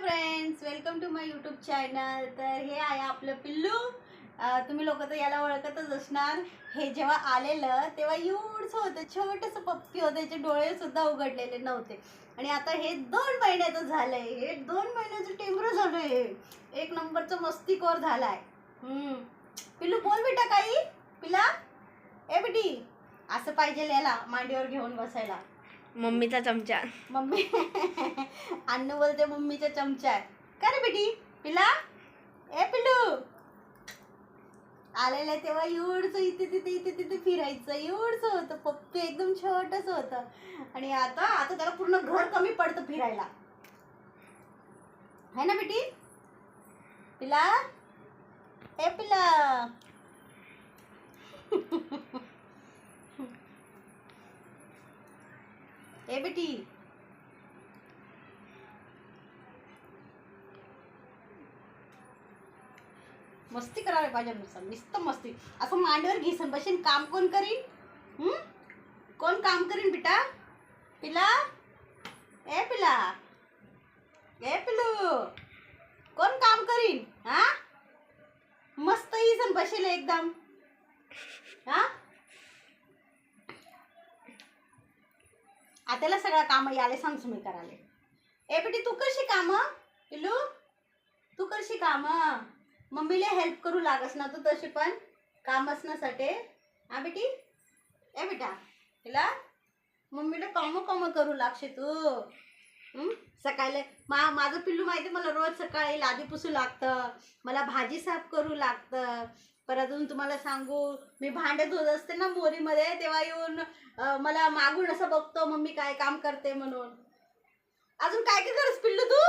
Friends welcome to my YouTube channel तर हे आहे आपलं पिल्लू. तुम्ही लोक तर याला ओळखतच असणार. हे जेव्हा आलेलं तेव्हा एवढंच होतं छोटंसं पप्पी होतं याचे डोळे सुद्धा उघडलेले नव्हते. आणि आता हे दोन महिन्याचं झालंय. हे दोन महिन्याचं टेंबरू झालंय. हे एक नंबरचं मस्तीखोर झालाय. हम्म. पिल्लू बोल बेटा काही. पिला ए बेटी असं पाहिजे याला मांडीवर घेऊन बसायला. मम्मीचा चमचा. मम्मी. अन्न बोलते मम्मीचा चमचा. आहे का रे बेटी? पिला? ए पिल्लू. आलेलं तेव्हा एवढंच इथे तिथे इथे तिथे फिरायचं. एवढंच होतं. पप्पी एकदम छोटस होतं. आणि आता आता त्याला पूर्ण घर कमी पडतं फिरायला. है ना बेटी? पिला? ए पिला. ए बेटी. मस्ती करायला पाहिजे नुसतं. नुसतं मस्ती. असं मांडीवर घेसन बसेन काम कोण करीन? कोण काम करीन बेटा पिला? ए पिला? ए पिलू? कोण काम करीन? हा? मस्त येसन बसेल एकदम. हा? आताला सगळं काम याले सांगतो मी करायला ए बेटी तू कशी कामं? पिलू तू कशी कामं? मम्मीला हेल्प करू लागस ना तू तशी पण काम असण्यासाठी. हा बेटी? ए बेटा तिला मम्मीला कामं कामं करू लागशे तू. हं? सकाळी मा माझं पिल्लू माहिती मला? रोज सकाळी लादी पुसू लागतं. मला भाजी साफ करू लागतं. परत अजून तुम्हाला सांगू मी भांडे धुत असते ना मोरीमध्ये तेव्हा येऊन मला मागून असं बघतो मम्मी काय काम करते म्हणून. अजून काय काय करस पिल्लू तू?